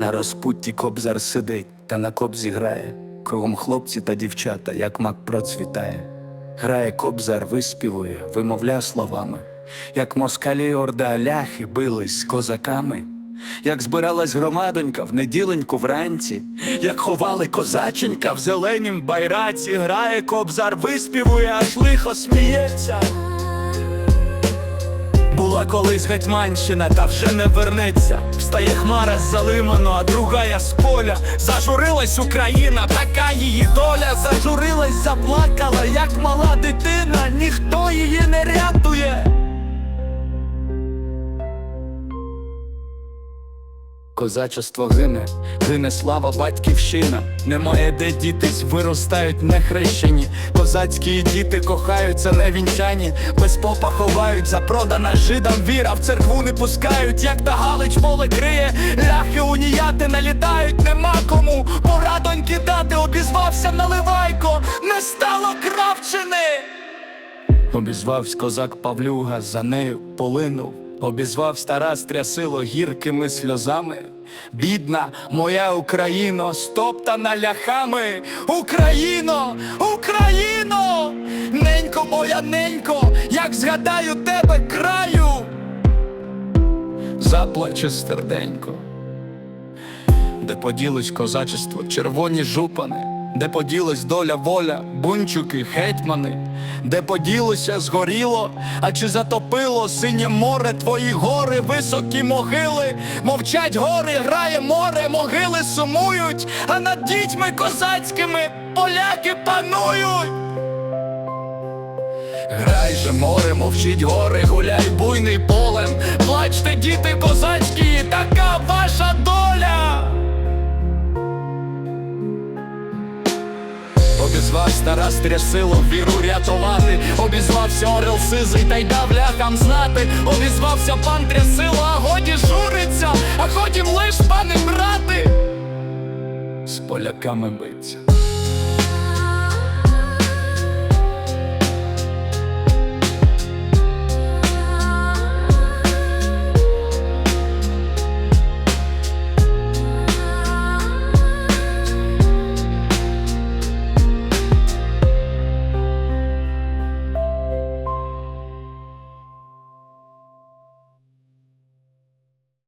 На розпутті кобзар сидить та на кобзі грає. Кругом хлопці та дівчата, як мак процвітає. Грає кобзар, виспівує, вимовляє словами, як москалі орда ляхи бились з козаками, як збиралась громадонька в неділеньку вранці, як ховали козаченька в зеленім байраці, грає кобзар, виспівує, аж лихо сміється. Була колись гетьманщина, та вже не вернеться. Встає хмара з залиману, а другая з поля. Зажурилась Україна, така її доля. Зажурилась, заплакала, як мала дитина, ніхто її не рятує. Козачество гине, гине слава батьківщина. Немає де дітись, виростають нехрещені. Козацькі діти кохаються невінчані, без попа ховають, запродана жидам віра, в церкву не пускають, як та Галич поле криє, ляхи уніяти налітають, нема кому. Пора доньки дати, обізвався наливайко, не стало кравчини. Обізвавсь козак Павлюга, за нею полинув. Обізвав стара стрясило гіркими сльозами. Бідна моя Україно, стоптана ляхами. Україно, Україно, ненько моя ненько, як згадаю тебе краю. Заплаче серденько. Де поділось козачество, червоні жупани, де поділась доля воля, бунчуки, гетьмани, де поділося, згоріло, а чи затопило синє море твої гори, високі могили, мовчать гори, грає море, могили сумують, а над дітьми козацькими поляки панують. Грай же море, мовчить гори, гуляй буйний полем, плачте, діти козацькі, Тарас Трясило, віру рятувати, обізвався Орел Сизий та й дав ляхам знати, обізвався пан Трясило, а годі журиться, а ходім лиш пане брати. З поляками биться.